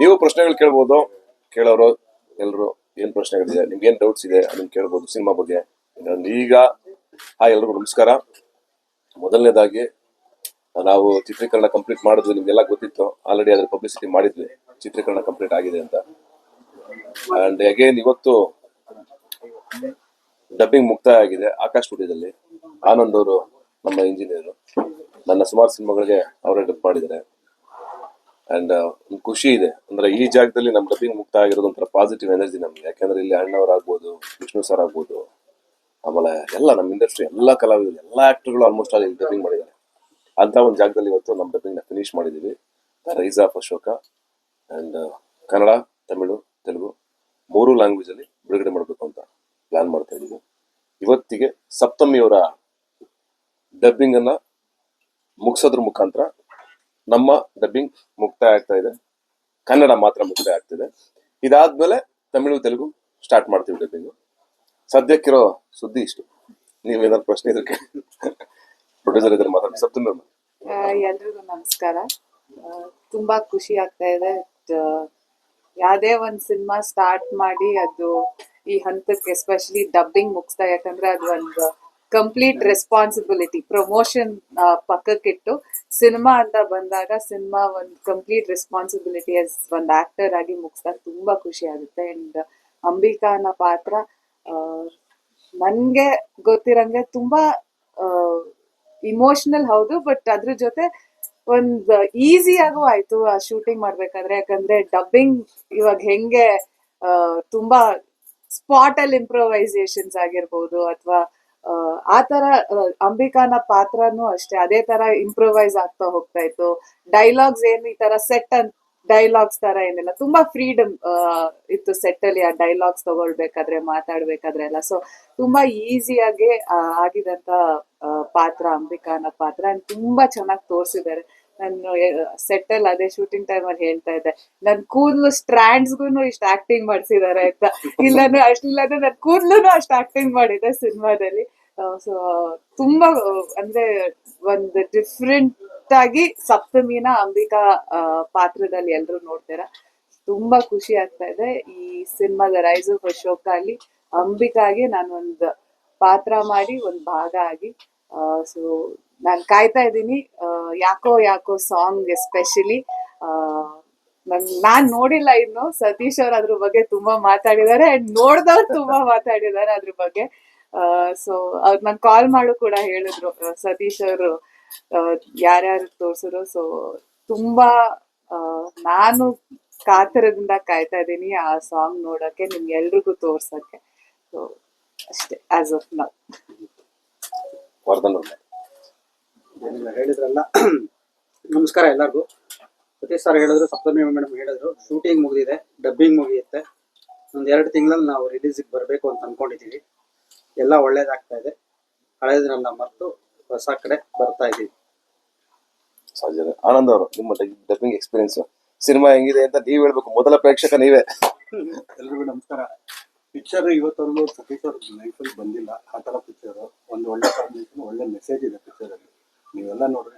ನೀವು ಪ್ರಶ್ನೆಗಳು ಕೇಳ್ಬೋದು, ಕೇಳೋರು ಎಲ್ಲರೂ ಏನು ಪ್ರಶ್ನೆಗಳಿದೆ, ನಿಮ್ಗೆ ಏನು ಡೌಟ್ಸ್ ಇದೆ ಅದನ್ನ ಕೇಳ್ಬೋದು ಸಿನಿಮಾ ಬಗ್ಗೆ. ಈಗ, ಹಾಯ್ ಎಲ್ರಿಗೂ ನಮಸ್ಕಾರ. ಮೊದಲನೇದಾಗಿ, ನಾವು ಚಿತ್ರೀಕರಣ ಕಂಪ್ಲೀಟ್ ಮಾಡಿದ್ವಿ, ನಿಮ್ಗೆಲ್ಲ ಗೊತ್ತಿತ್ತು. ಆಲ್ರೆಡಿ ಅದ್ರ ಪಬ್ಲಿಸಿಟಿ ಮಾಡಿದ್ವಿ, ಚಿತ್ರೀಕರಣ ಕಂಪ್ಲೀಟ್ ಆಗಿದೆ ಅಂತ. ಅಂಡ್ ಅಗೇನ್ ಇವತ್ತು ಡಬ್ಬಿಂಗ್ ಮುಕ್ತಾಯ ಆಗಿದೆ ಆಕಾಶ್ ಸ್ಟುಡಿಯೋದಲ್ಲಿ. ಆನಂದ್ ಅವರು ನಮ್ಮ ಇಂಜಿನಿಯರ್ ನನ್ನ ಸುಮಾರು ಸಿನಿಮಾಗಳಿಗೆ ಅವರೇ ಡಬ್ ಮಾಡಿದ್ದಾರೆ. ಅಂಡ್ ಖುಷಿ ಇದೆ. ಅಂದ್ರೆ ಈ ಜಾಗದಲ್ಲಿ ನಮ್ಮ ಡಬ್ಬಿಂಗ್ ಮುಕ್ತ ಆಗಿರೋದು ಒಂಥರ ಪಾಸಿಟಿವ್ ಎನರ್ಜಿ ನಮ್ಗೆ. ಯಾಕಂದ್ರೆ ಇಲ್ಲಿ ಅಣ್ಣವ್ರು ಆಗ್ಬೋದು, ವಿಷ್ಣು ಸರ್ ಆಗ್ಬೋದು, ಆಮೇಲೆ ಎಲ್ಲ ನಮ್ಮ ಇಂಡಸ್ಟ್ರಿ ಎಲ್ಲ ಕಲಾವಿದರು, ಎಲ್ಲ ಆಕ್ಟರ್ಗಳು ಆಲ್ಮೋಸ್ಟ್ ಅಲ್ಲಿ ಡಬ್ಬಿಂಗ್ ಮಾಡಿದ್ದಾರೆ. ಅಂತ ಒಂದು ಜಾಗದಲ್ಲಿ ಇವತ್ತು ನಮ್ಮ ಡಬ್ಬಿಂಗ್ನ ಫಿನಿಶ್ ಮಾಡಿದ್ದೀವಿ rise of Ashoka and Kannada Tamil Telugu ಮೂರು ಲ್ಯಾಂಗ್ವೇಜ್ ಅಲ್ಲಿ ಬಿಡುಗಡೆ ಮಾಡಬೇಕು ಅಂತ ಪ್ಲಾನ್ ಮಾಡ್ತಾ ಇದ್ದೀವಿ. ಇವತ್ತಿಗೆ ಸಪ್ತಮಿಯವರ ಡಬ್ಬಿಂಗ್ ಅನ್ನ ಮುಗಿಸೋದ್ರ ಮುಖಾಂತರ ನಮ್ಮ ಡಬ್ಬಿಂಗ್ ಮುಕ್ತಾಯ ಆಗ್ತಾ ಇದೆ. ಕನ್ನಡ ಮಾತ್ರ ಮುಕ್ತಾಯ ಆಗ್ತಿದೆ. ಇದಾದ್ಮೇಲೆ ತಮಿಳು, ತೆಲುಗು ಸ್ಟಾರ್ಟ್ ಮಾಡ್ತೀವಿ ಡಬ್ಬಿಂಗ್ ಸದ್ಯಕ್ಕಿರೋ ಸುದ್ದಿ ಇಷ್ಟು. ನೀವೇನಾದ್ರು ಪ್ರಶ್ನೆ ಇದ್ರೆ ಪ್ರೊಡ್ಯೂಸರ್ ಇದ್ರೆ ಮಾತಾಡಿ ಸಪ್ತಮಿ. ಎಲ್ರಿಗೂ ನಮಸ್ಕಾರ. ತುಂಬಾ ಖುಷಿ ಆಗ್ತಾ ಇದೆ. ಯಾವುದೇ ಒಂದ್ ಸಿನಿಮಾ ಸ್ಟಾರ್ಟ್ ಮಾಡಿ ಅದು ಈ ಹಂತಕ್ಕೆ ಎಸ್ಪೆಷಲಿ ಡಬ್ಬಿಂಗ್ ಮುಗಿಸ್ತಾ ಯಾಕಂದ್ರೆ ಅದು ಒಂದು ಕಂಪ್ಲೀಟ್ ರೆಸ್ಪಾನ್ಸಿಬಿಲಿಟಿ ಪ್ರಮೋಷನ್ ಪಕ್ಕಕ್ಕಿಟ್ಟು. ಸಿನಿಮಾ ಅಂತ ಬಂದಾಗ ಸಿನಿಮಾ ಒಂದು ಕಂಪ್ಲೀಟ್ ರೆಸ್ಪಾನ್ಸಿಬಿಲಿಟಿ ಆಸ್ ಒಂದು ಆಕ್ಟರ್ ಆಗಿ ಮುಗಿಸ್ದಾಗ ತುಂಬಾ ಖುಷಿ ಆಗುತ್ತೆ. ಅಂಡ್ ಅಂಬಿಕಾ ಅನ್ನೋ ಪಾತ್ರ ನನಗೆ ಗೊತ್ತಿರಂಗೆ ತುಂಬಾ ಇಮೋಷನಲ್ ಹೌದು ಬಟ್ ಅದ್ರ ಜೊತೆ ಒಂದು ಈಸಿಯಾಗೂ ಆಯ್ತು ಆ ಶೂಟಿಂಗ್ ಮಾಡಬೇಕಾದ್ರೆ. ಯಾಕಂದ್ರೆ ಡಬ್ಬಿಂಗ್ ಇವಾಗ ಹೆಂಗೆ ತುಂಬ ತುಂಬಾ ಸ್ಪಾಟ್ ಅಲ್ಲಿ ಇಂಪ್ರೊವೈಸೇಷನ್ಸ್ ಆಗಿರ್ಬೋದು, ಅಥವಾ ಆ ತರ ಅಂಬಿಕಾನ ಪಾತ್ರನೂ ಅಷ್ಟೇ, ಅದೇ ತರ ಇಂಪ್ರೊವೈಸ್ ಆಗ್ತಾ ಹೋಗ್ತಾ ಇತ್ತು. ಡೈಲಾಗ್ಸ್ ಏನು ಈ ತರ ಸೆಟ್ ಅನ್ ಡೈಲಾಗ್ಸ್ ತರ ಏನಿಲ್ಲ. ತುಂಬಾ ಫ್ರೀಡಮ್ ಇತ್ತು ಸೆಟ್ ಅಲ್ಲಿ ಆ ಡೈಲಾಗ್ಸ್ ತಗೊಳ್ಬೇಕಾದ್ರೆ, ಮಾತಾಡ್ಬೇಕಾದ್ರೆ ಎಲ್ಲ. ಸೊ ತುಂಬಾ ಈಸಿಯಾಗಿ ಆಗಿದಂತ ಪಾತ್ರ, ಅಂಬಿಕಾನ ಪಾತ್ರ. ತುಂಬಾ ಚೆನ್ನಾಗಿ ತೋರಿಸಿದ್ದಾರೆ. ನಾನು ಸೆಟ್ ಅಲ್ಲಿ ಅದೇ ಶೂಟಿಂಗ್ ಟೈಮ್ ಅಲ್ಲಿ ಹೇಳ್ತಾ ಇದ್ದೆ. ನನ್ ಕೂದಲು ಸ್ಟ್ರಾಂಡ್ಸ್ಗೂ ಇಷ್ಟ ಆಕ್ಟಿಂಗ್ ಮಾಡ್ಸಿದ್ದಾರೆ ಅಂತ. ಇಲ್ಲಾನು ಅಷ್ಟಿಲ್ಲಾನು ನನ್ ಕೂದ್ಲು ಅಷ್ಟು ಆಕ್ಟಿಂಗ್ ಮಾಡಿದ್ದೆ ಸಿನಿಮಾದಲ್ಲಿ. ಸೊ ತುಂಬಾ, ಅಂದ್ರೆ ಒಂದು ಡಿಫ್ರೆಂಟ್ ಆಗಿ ಸಪ್ತಮಿನ ಅಂಬಿಕಾ ಪಾತ್ರದಲ್ಲಿ ಎಲ್ಲರೂ ನೋಡ್ತೀರಾ. ತುಂಬಾ ಖುಷಿ ಆಗ್ತಾ ಇದೆ. ಈ ಸಿನಿಮಾದ ರೈಸ್ ಆಫ್ ಅಶೋಕ ಅಲ್ಲಿ ಅಂಬಿಕಾಗೆ ನಾನು ಒಂದು ಪಾತ್ರ ಮಾಡಿ, ಒಂದು ಭಾಗ ಆಗಿ ಸೊ ನಾನು ಕಾಯ್ತಾ ಇದ್ದೀನಿ. ಯಾಕೋ ಯಾಕೋ ಸಾಂಗ್ ಎಸ್ಪೆಷಲಿ ನನ್, ನಾನ್ ನೋಡಿಲ್ಲ ಇನ್ನು. ಸತೀಶ್ ಅವ್ರ ಅದ್ರ ಬಗ್ಗೆ ತುಂಬಾ ಮಾತಾಡಿದ್ದಾರೆ. ಅಂಡ್ ನೋಡ್ದವ್ರು ತುಂಬಾ ಮಾತಾಡಿದ್ದಾರೆ ಅದ್ರ ಬಗ್ಗೆ. ಸೊ ಅವ್ರು ನಂಗೆ ಕಾಲ್ ಮಾಡು ಕೂಡ ಹೇಳಿದ್ರು ಸತೀಶ್ ಅವರು ಯಾರ್ಯಾರು ತೋರ್ಸಿದ್ರು. ಸೊ ತುಂಬಾ ಆ, ನಾನು ಕಾತರದಿಂದ ಕಾಯ್ತಾ ಇದ್ದೀನಿ ಆ ಸಾಂಗ್ ನೋಡಕ್ಕೆ ನಿಮ್ಗೆಲ್ರಿಗೂ ತೋರ್ಸಕ್ಕೆ ಸೊ ಅಷ್ಟೇ ಆಸ್ ಆಫ್ ನೌ ವರ್ಧನ್ ಹೇಳಿದ್ರಲ್ಲ ನಮಸ್ಕಾರ ಎಲ್ಲರಿಗೂ. ಸತೀಶ್ ಸರ್ ಹೇಳಿದ್ರು ಸಪ್ತಮಿ ಮೇಡಮ್ ಹೇಳಿದ್ರು. ಶೂಟಿಂಗ್ ಮುಗಿದಿದೆ ಡಬ್ಬಿಂಗ್ ಮುಗಿಯುತ್ತೆ. ಒಂದು ಎರಡು ತಿಂಗಳಲ್ಲಿ ನಾವು ರಿಲೀಸಿಗೆ ಬರಬೇಕು ಅಂತ ಅನ್ಕೊಂಡಿದ್ದೀವಿ ಎಲ್ಲ ಒಳ್ಳೇದಾಗ್ತಾ ಇದೆ. ಹಳೇದನ್ನೆಲ್ಲ ಮರೆತು ಹೊಸ ಕಡೆ ಬರ್ತಾ ಇದ್ದೀವಿ ಸಾಧ್ಯ. ಆನಂದ್ ಅವರು ನಿಮ್ಮ ಡಬ್ಬಿಂಗ್ ಎಕ್ಸ್ಪೀರಿಯನ್ಸ್ ಸಿನಿಮಾ ಹೆಂಗಿದೆ ಅಂತ ನೀವ್ ಹೇಳ್ಬೇಕು. ಮೊದಲ ಪ್ರೇಕ್ಷಕ ನೀವೇ. ಎಲ್ರಿಗೂ ನಮಸ್ಕಾರ. ಪಿಕ್ಚರ್ ಇವತ್ತೊಂದು ಸತೀಶ್ ಅವ್ರ ಲೈಫಲ್ಲಿ ಬಂದಿಲ್ಲ. ಆ ಥರ ಪಿಕ್ಚರ್ ಒಂದು ಒಳ್ಳೆ ಕಾಂಬಿನೇಷನ್ ಒಳ್ಳೆ ಮೆಸೇಜ್ ಇದೆ ಪಿಕ್ಚರಲ್ಲಿ ನೀವೆಲ್ಲ ನೋಡ್ರಿ